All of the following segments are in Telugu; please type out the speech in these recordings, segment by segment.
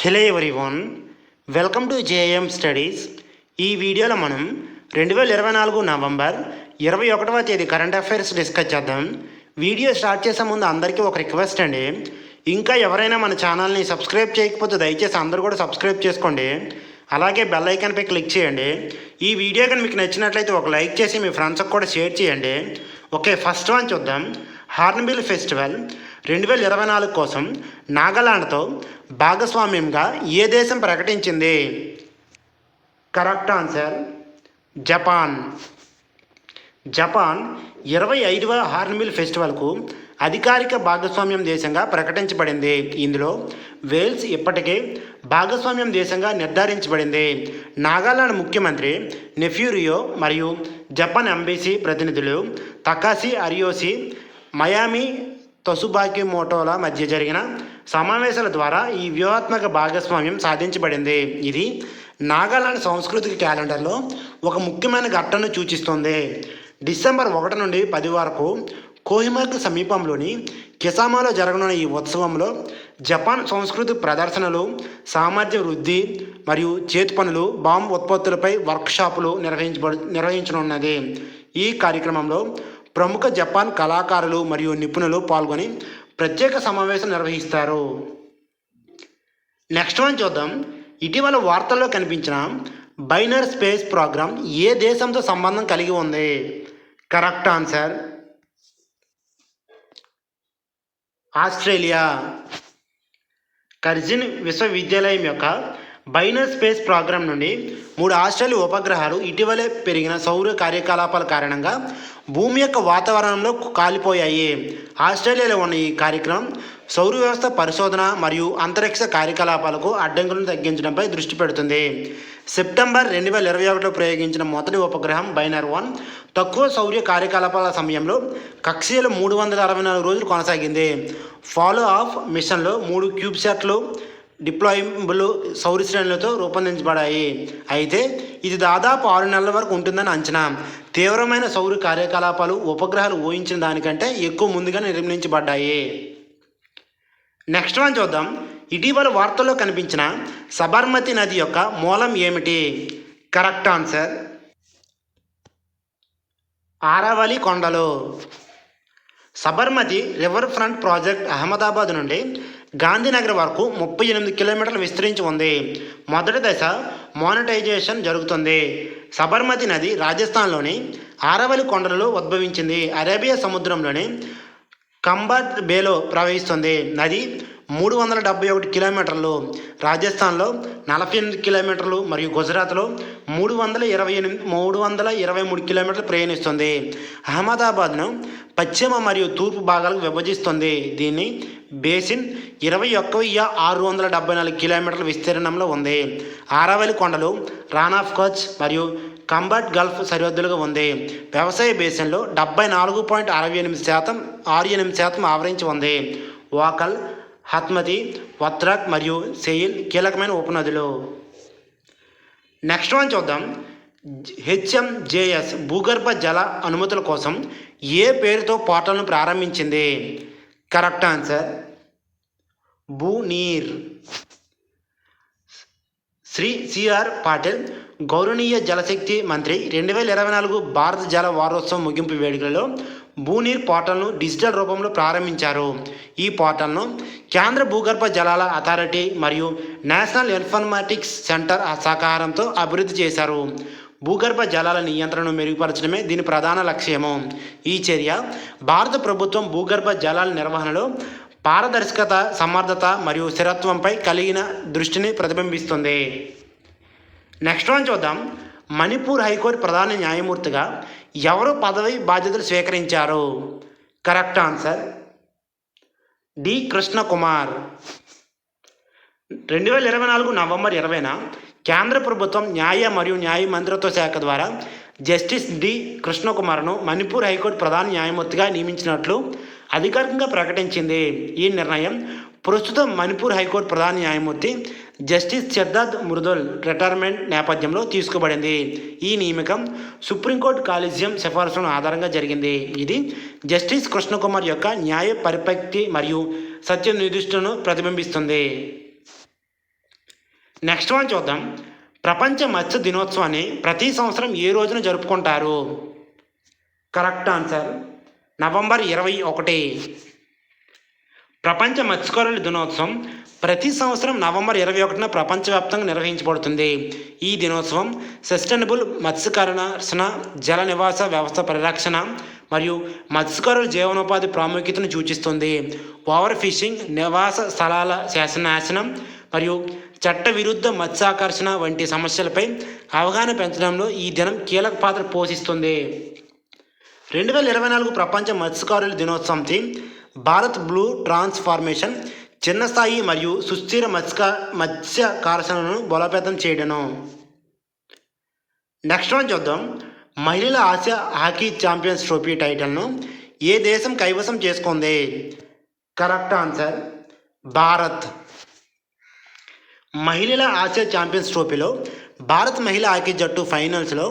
Hello one welcome to JM studies ఈ వీడియోలో మనం రెండు వేల ఇరవై నాలుగు నవంబర్ ఇరవై ఒకటవ తేదీ కరెంట్ అఫైర్స్ డిస్కస్ చేద్దాం. వీడియో స్టార్ట్ చేసే ముందు అందరికీ ఒక రిక్వెస్ట్ అండి. ఇంకా ఎవరైనా మన ఛానల్ని సబ్స్క్రైబ్ చేయకపోతే దయచేసి అందరూ కూడా సబ్స్క్రైబ్ చేసుకోండి. అలాగే బెల్ ఐకాన్పై క్లిక్ చేయండి. ఈ వీడియో కానీ మీకు నచ్చినట్లయితే ఒక లైక్ చేసి మీ ఫ్రెండ్స్కి కూడా షేర్ చేయండి. ఓకే ఫస్ట్ వన్ చూద్దాం. హార్న్బిల్ ఫెస్టివల్ రెండు వేల ఇరవై నాలుగు కోసం నాగాలాండ్తో భాగస్వామ్యంగా ఏ దేశం ప్రకటించింది? Correct answer Japan. జపాన్ ఇరవై ఐదవ హార్న్బిల్ ఫెస్టివల్కు అధికారిక భాగస్వామ్యం దేశంగా ప్రకటించబడింది. ఇందులో వేల్స్ ఇప్పటికే భాగస్వామ్యం దేశంగా నిర్ధారించబడింది. నాగాలాండ్ ముఖ్యమంత్రి నెఫ్యూరియో మరియు జపాన్ ఎంబీసీ ప్రతినిధులు తకాసి అరియోసి మయామి తసుబాకి మోటోల మధ్య జరిగిన సమావేశాల ద్వారా ఈ వ్యూహాత్మక భాగస్వామ్యం సాధించబడింది. ఇది నాగాలాండ్ సాంస్కృతిక క్యాలెండర్లో ఒక ముఖ్యమైన ఘట్టను సూచిస్తుంది. డిసెంబర్ ఒకటి నుండి పది వరకు కోహిమాకు సమీపంలోని కిసామాలో జరగనున్న ఈ ఉత్సవంలో జపాన్ సంస్కృతి ప్రదర్శనలు సామర్థ్య వృద్ధి మరియు చేతి పనులు బాంబు ఉత్పత్తులపై వర్క్షాపులు నిర్వహించబడు నిర్వహించనున్నది. ఈ కార్యక్రమంలో ప్రముఖ జపాన్ కళాకారులు మరియు నిపుణులు పాల్గొని ప్రత్యేక సమావేశం నిర్వహిస్తారు. నెక్స్ట్ వన్ చూద్దాం. ఇటీవల వార్తల్లో కనిపించిన బైనర్ స్పేస్ ప్రోగ్రామ్ ఏ దేశంతో సంబంధం కలిగి ఉంది? Correct answer Australia. కర్జిన్ విశ్వవిద్యాలయం యొక్క బైనర్ స్పేస్ ప్రోగ్రాం నుండి మూడు ఆస్ట్రేలియా ఉపగ్రహాలు ఇటీవలే పెరిగిన సౌర కార్యకలాపాల కారణంగా భూమి యొక్క వాతావరణంలో కాలిపోయాయి. ఆస్ట్రేలియాలో ఉన్న ఈ కార్యక్రమం సౌర వ్యవస్థ పరిశోధన మరియు అంతరిక్ష కార్యకలాపాలకు అడ్డంకులను తగ్గించడంపై దృష్టి పెడుతుంది. సెప్టెంబర్ రెండు వేల ఇరవై ఒకటిలో ప్రయోగించిన మొదటి ఉపగ్రహం బైనర్ వన్ తక్కువ సౌర్య కార్యకలాపాల సమయంలో కక్షీలు మూడు వందల అరవై నాలుగు రోజులు కొనసాగింది. ఫాలో ఆఫ్ మిషన్లో మూడు క్యూబ్ సెట్లు డిప్లాయబుల్ సౌర శ్రేణులతో రూపొందించబడాయి. అయితే ఇది దాదాపు ఆరు నెలల వరకు ఉంటుందని అంచనా. తీవ్రమైన సౌర కార్యకలాపాలు ఉపగ్రహాలు ఊహించిన దానికంటే ఎక్కువ ముందుగా నిర్మించబడ్డాయి. నెక్స్ట్ వన్ చూద్దాం. ఇటీవల వార్తల్లో కనిపించిన సబర్మతి నది యొక్క మూలం ఏమిటి? Correct answer. ఆరావళి కొండలు. Sabarmati river front project Ahmedabad నుండి గాంధీనగర్ వరకు ముప్పై ఎనిమిది కిలోమీటర్లు విస్తరించి ఉంది. మొదటి దశ మానిటైజేషన్ జరుగుతుంది. సబర్మతి నది రాజస్థాన్లోని ఆరవలి కొండలలో ఉద్భవించింది. అరేబియా సముద్రంలోని కంబట్ బేలో ప్రవహిస్తుంది. నది మూడు వందల డెబ్బై ఒకటి కిలోమీటర్లు రాజస్థాన్లో నలభై ఎనిమిది కిలోమీటర్లు మరియు గుజరాత్లో మూడు వందల ఇరవై ఎనిమిది మూడు వందల ఇరవై మూడు కిలోమీటర్లు ప్రయాణిస్తుంది. అహ్మదాబాద్ను పశ్చిమ మరియు తూర్పు భాగాలకు విభజిస్తుంది. దీన్ని బేసిన్ ఇరవై ఒక్క వెయ్యి ఆరు వందల డెబ్బై నాలుగు కిలోమీటర్ల విస్తీర్ణంలో ఉంది. ఆరావలి కొండలు రాన్ ఆఫ్ కచ్ మరియు కంబట్ గల్ఫ్ సరిహద్దులుగా ఉంది. వ్యవసాయ బేసిన్లో డెబ్బై నాలుగు పాయింట్ అరవై ఎనిమిది శాతం ఆరు ఎనిమిది శాతం ఆవరించి ఉంది. వాకల్ హత్మతి వత్రాక్ మరియు సెయిల్ కీలకమైన ఉపనదులు. నెక్స్ట్ వన్ చూద్దాం. హెచ్ఎంజేఎస్ భూగర్భ జల అనుమతుల కోసం ఏ పేరుతో పోర్టల్ను ప్రారంభించింది? కరెక్ట్ ఆన్సర్ బూనీర్ శ్రీ సిఆర్ పాటిల్ గౌరవనీయ జలశక్తి మంత్రి రెండు వేల ఇరవై నాలుగు భారత జల వారోత్సవం ముగింపు వేడుకలలో భూనీర్ పోర్టల్ను డిజిటల్ రూపంలో ప్రారంభించారు. ఈ పోర్టల్ను కేంద్ర భూగర్భ జలాల అథారిటీ మరియు నేషనల్ ఇన్ఫర్మాటిక్స్ సెంటర్ సహకారంతో అభివృద్ధి చేశారు. భూగర్భ జలాల నియంత్రణను మెరుగుపరచడమే దీని ప్రధాన లక్ష్యము. ఈ చర్య భారత ప్రభుత్వం భూగర్భ జలాల నిర్వహణలో పారదర్శకత సమర్థత మరియు స్థిరత్వంపై కలిగిన దృష్టిని ప్రతిబింబిస్తుంది. నెక్స్ట్ వన్ చూద్దాం. మణిపూర్ హైకోర్టు ప్రధాన న్యాయమూర్తిగా ఎవరు పదవి బాధ్యతలు స్వీకరించారు? Correct answer D Krishnakumar. రెండు వేల ఇరవై నాలుగు నవంబర్ ఇరవైన కేంద్ర ప్రభుత్వం న్యాయ మరియు న్యాయ మంత్రిత్వ శాఖ ద్వారా జస్టిస్ డి కృష్ణకుమార్ను మణిపూర్ హైకోర్టు ప్రధాన న్యాయమూర్తిగా నియమించినట్లు అధికారికంగా ప్రకటించింది. ఈ నిర్ణయం ప్రస్తుతం మణిపూర్ హైకోర్టు ప్రధాన న్యాయమూర్తి జస్టిస్ సిద్ధార్థ్ మృదుల్ రిటైర్మెంట్ నేపథ్యంలో తీసుకోబడింది. ఈ నియమికం సుప్రీంకోర్టు కాలేజియం సిఫార్సులను ఆధారంగా జరిగింది. ఇది జస్టిస్ కృష్ణకుమార్ యొక్క న్యాయ పరిపక్తి మరియు సత్య నిర్దిష్టను ప్రతిబింబిస్తుంది. నెక్స్ట్ వన్ చూద్దాం. ప్రపంచ మత్స్య దినోత్సవాన్ని ప్రతి సంవత్సరం ఏ రోజున జరుపుకుంటారు? కరెక్ట్ ఆన్సర్ నవంబర్ ఇరవై ఒకటి. ప్రపంచ మత్స్యకారుల దినోత్సవం ప్రతి సంవత్సరం నవంబర్ ఇరవై ఒకటిన ప్రపంచవ్యాప్తంగా నిర్వహించబడుతుంది. ఈ దినోత్సవం సస్టైనబుల్ మత్స్యకరణ జల నివాస వ్యవస్థ పరిరక్షణ మరియు మత్స్యకారుల జీవనోపాధి ప్రాముఖ్యతను సూచిస్తుంది. ఓవర్ ఫిషింగ్ నివాస స్థలాల శాసనాశనం మరియు చట్ట విరుద్ధ మత్స్యాకర్షణ వంటి సమస్యలపై అవగాహన పెంచడంలో ఈ దినం కీలక పాత్ర పోషిస్తుంది. రెండు వేల ఇరవై నాలుగు ప్రపంచ మత్స్యకారుల దినోత్సవం థీమ్ భారత్ బ్లూ ట్రాన్స్ఫార్మేషన్ చిన్న స్థాయి మరియు సుస్థిర మత్స్య మత్స్య కార్యశాలను బలోపేతం చేయడను. నెక్స్ట్ వన్ చూద్దాం. మహిళల ఆసియా హాకీ ఛాంపియన్స్ ట్రోఫీ టైటిల్ను ఏ దేశం కైవసం చేసుకుంది? Correct answer Bharat. మహిళల ఆసియా ఛాంపియన్స్ ట్రోఫీలో భారత్ మహిళా హాకీ జట్టు ఫైనల్స్లో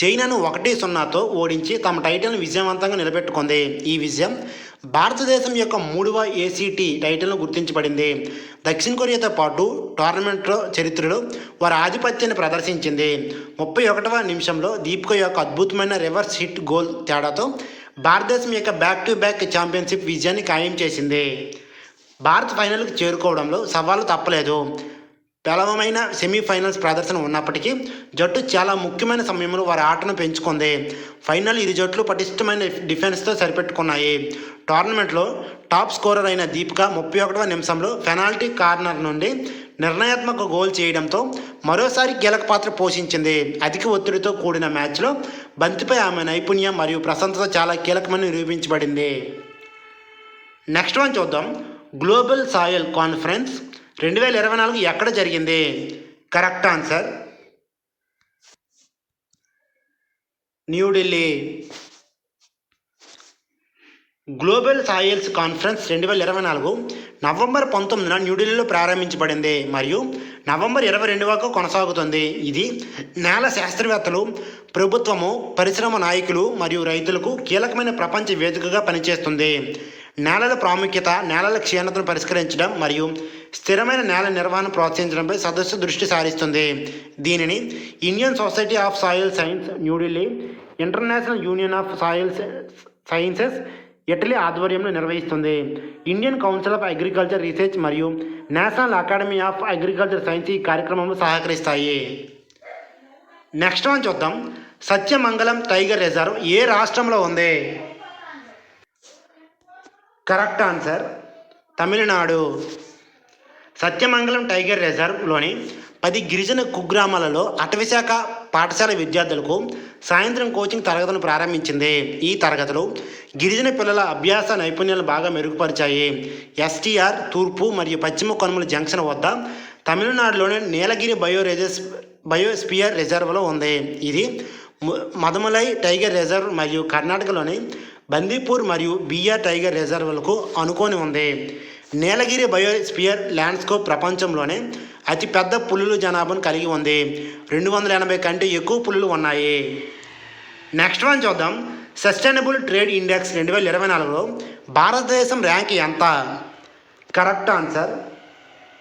చైనాను ఒకటి సున్నాతో ఓడించి తమ టైటిల్ను విజయవంతంగా నిలబెట్టుకుంది. ఈ విజయం భారతదేశం యొక్క మూడవ ఏసీటీ టైటిల్ను గుర్తించబడింది. దక్షిణ కొరియాతో పాటు టోర్నమెంట్లో చరిత్రలో వారి ఆధిపత్యాన్ని ప్రదర్శించింది. ముప్పై ఒకటవ నిమిషంలో దీపిక యొక్క అద్భుతమైన రివర్స్ హిట్ గోల్ తేడాతో భారతదేశం యొక్క బ్యాక్ టు బ్యాక్ ఛాంపియన్షిప్ విజయాన్ని ఖాయం చేసింది. భారత్ ఫైనల్కి చేరుకోవడంలో సవాలు తప్పలేదు. పేలవమైన సెమీఫైనల్స్ ప్రదర్శన ఉన్నప్పటికీ జట్టు చాలా ముఖ్యమైన సమయంలో వారి ఆటను పెంచుకుంది. ఫైనల్ ఇరు జట్లు పటిష్టమైన డిఫెన్స్తో సరిపెట్టుకున్నాయి. టోర్నమెంట్లో టాప్ స్కోరర్ అయిన దీపిక ముప్పై ఒకటవ నిమిషంలో పెనాల్టీ కార్నర్ నుండి నిర్ణయాత్మక గోల్ చేయడంతో మరోసారి కీలక పాత్ర పోషించింది. అధిక ఒత్తిడితో కూడిన మ్యాచ్లో బంతిపై ఆమె నైపుణ్యం మరియు ప్రశంసత చాలా కీలకమని నిరూపించబడింది. నెక్స్ట్ వన్ చూద్దాం. గ్లోబల్ సాయిల్ కాన్ఫరెన్స్ రెండు వేల ఇరవై నాలుగు ఎక్కడ జరిగింది? Correct answer. New Delhi global soils conference రెండు వేల ఇరవై నాలుగు నవంబర్ పంతొమ్మిదిన న్యూఢిల్లీలో ప్రారంభించబడింది మరియు నవంబర్ ఇరవై రెండు వరకు కొనసాగుతుంది. ఇది నేల శాస్త్రవేత్తలు ప్రభుత్వము పరిశ్రమ నాయకులు మరియు రైతులకు కీలకమైన ప్రపంచ వేదికగా పనిచేస్తుంది. నేలల ప్రాముఖ్యత నేలల క్షీణతను పరిష్కరించడం మరియు స్థిరమైన నేల నిర్వహణ ప్రోత్సహించడంపై సదస్సు దృష్టి సారిస్తుంది. దీనిని Indian society of soil science New Delhi international union of soil sciences Italy ఆధ్వర్యంలో నిర్వహిస్తుంది. Indian council of agriculture research మరియు national academy of agriculture science ఈ కార్యక్రమంలో సహకరిస్తాయి. నెక్స్ట్ వన్ చూద్దాం. సత్యమంగళం టైగర్ రిజర్వ్ ఏ రాష్ట్రంలో ఉంది? Correct answer Tamil Nadu. Sathyamangalam tiger రిజర్వ్లోని పది గిరిజన కుగ్రామాలలో అటవీశాఖ పాఠశాల విద్యార్థులకు సాయంత్రం కోచింగ్ తరగతులను ప్రారంభించింది. ఈ తరగతులు గిరిజన పిల్లల అభ్యాస నైపుణ్యాలు బాగా మెరుగుపరిచాయి. ఎస్టీఆర్ తూర్పు మరియు పశ్చిమ కొనుమల జంక్షన్ వద్ద తమిళనాడులోని నీలగిరి బయో రిజర్స్ బయోస్పియర్ రిజర్వ్లో ఉంది. ఇది మదమలై టైగర్ రిజర్వ్ మరియు కర్ణాటకలోని బందీపూర్ మరియు బిఆర్ టైగర్ రిజర్వ్లకు అనుకొని ఉంది. నీలగిరి బయోస్పియర్ ల్యాండ్స్కోప్ ప్రపంచంలోనే అతిపెద్ద పులుల జనాభాను కలిగి ఉంది. రెండు వందల ఎనభై కంటే ఎక్కువ పులులు ఉన్నాయి. నెక్స్ట్ వన్ చూద్దాం. సస్టైనబుల్ ట్రేడ్ ఇండెక్స్ రెండు వేల ఇరవై నాలుగులో భారతదేశం ర్యాంక్ ఎంత? కరెక్ట్ ఆన్సర్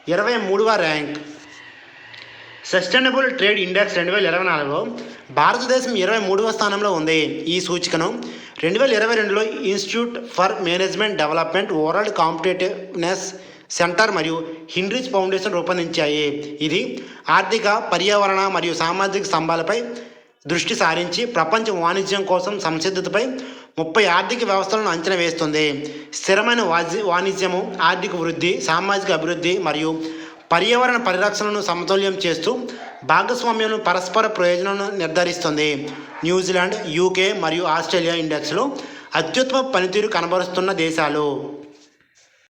ఇరవై మూడవ ర్యాంక్. సస్టైనబుల్ ట్రేడ్ ఇండెక్స్ రెండు వేల ఇరవై నాలుగులో భారతదేశం ఇరవై మూడవ స్థానంలో ఉంది. ఈ సూచికను రెండు వేల ఇరవై రెండులో institute for management development world competitiveness centre మరియు హిండ్రీస్ ఫౌండేషన్ రూపొందించాయి. ఇది ఆర్థిక పర్యావరణ మరియు సామాజిక స్తంభాలపై దృష్టి సారించి ప్రపంచ వాణిజ్యం కోసం సంసిద్ధతపై ముప్పై ఆర్థిక వ్యవస్థలను అంచనా వేస్తుంది. స్థిరమైన వాజి వాణిజ్యము ఆర్థిక వృద్ధి సామాజిక అభివృద్ధి మరియు పర్యావరణ పరిరక్షణను సమతుల్యం చేస్తూ భాగస్వామ్యం పరస్పర ప్రయోజనాలను నిర్ధారిస్తుంది. న్యూజిలాండ్ యూకే మరియు ఆస్ట్రేలియా ఇండెక్స్లో అత్యుత్తమ పనితీరు కనబరుస్తున్న దేశాలు.